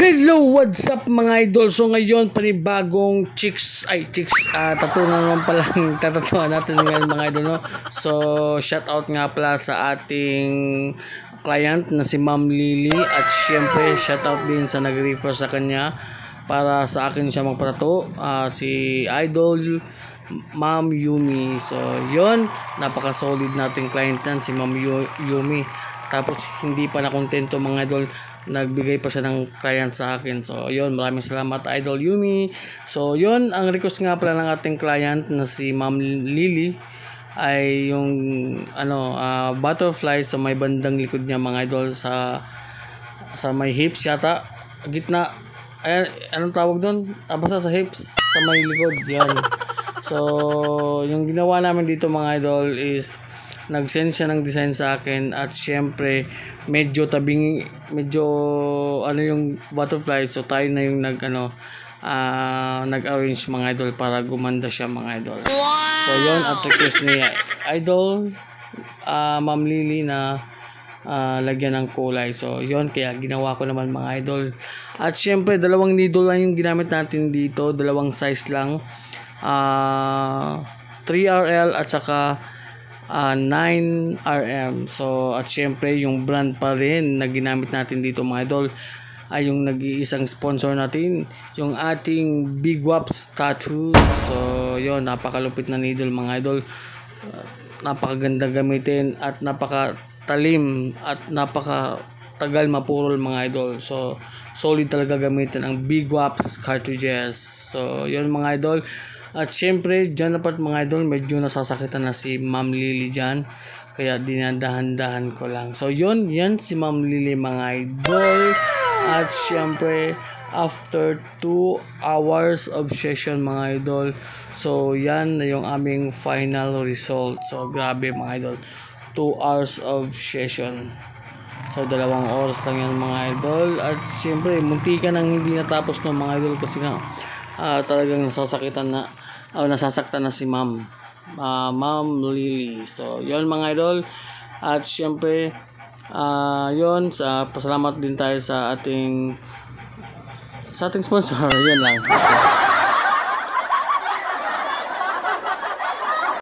Hello, what's up mga idol? So ngayon, panibagong chicks, ay chicks, uh, tattoo na naman palang tatatuan natin ngayon mga idol. No? So, shout out nga pala sa ating client na si Ma'am Lily at syempre shout out din sa nag-refer sa kanya para sa akin siya magpatato. Ah, si Idol Ma'am Yumi. So, yon napaka-solid nating client yan, si Ma'am Yu- Yumi. Tapos, hindi pa na kontento mga idol, nagbigay pa siya ng client sa akin. So, yon maraming salamat Idol Yumi. So, yon ang request nga pala ng ating client na si Ma'am Lily ay yung ano ah, butterfly sa may bandang likod niya mga idol sa sa may hips yata gitna ay anong tawag doon ah, basta sa hips sa may likod yan so yung ginawa namin dito mga idol is nag-send siya ng design sa akin at syempre medyo tabing medyo ano yung butterfly so tayo na yung nag ano ah, nag-arrange mga idol para gumanda siya mga idol so yon at request ni idol ah, Ma'am Lily na ah, lagyan ng kulay. So, yon kaya ginawa ko naman mga idol. At syempre, dalawang needle lang yung ginamit natin dito. Dalawang size lang. Ah, 3RL at saka ah, 9RM. So, at syempre, yung brand pa rin na ginamit natin dito mga idol ay yung nag-iisang sponsor natin, yung ating Big Waps Tattoo. So, yon napakalupit na needle mga idol. Uh, napakaganda gamitin at napakatalim at napakatagal mapurol mga idol. So, solid talaga gamitin ang Big Waps cartridges. So, yon mga idol. At syempre, dyan dapat mga idol, medyo nasasakitan na si Ma'am Lily dyan. Kaya dinadahan-dahan ko lang. So, yun, yan si Ma'am Lily mga idol. At syempre, after 2 hours of session mga idol, so yan na yung aming final result. So, grabe mga idol. 2 hours of session. So, dalawang oras lang yan mga idol. At syempre, munti ka nang hindi natapos ng mga idol kasi nga ah, talagang nasasakitan na o nasasaktan na si ma'am. Ah, ma'am Lily. So, yon mga idol. At syempre, ah yon sa pasalamat din tayo sa ating sa ating sponsor. Yun lang.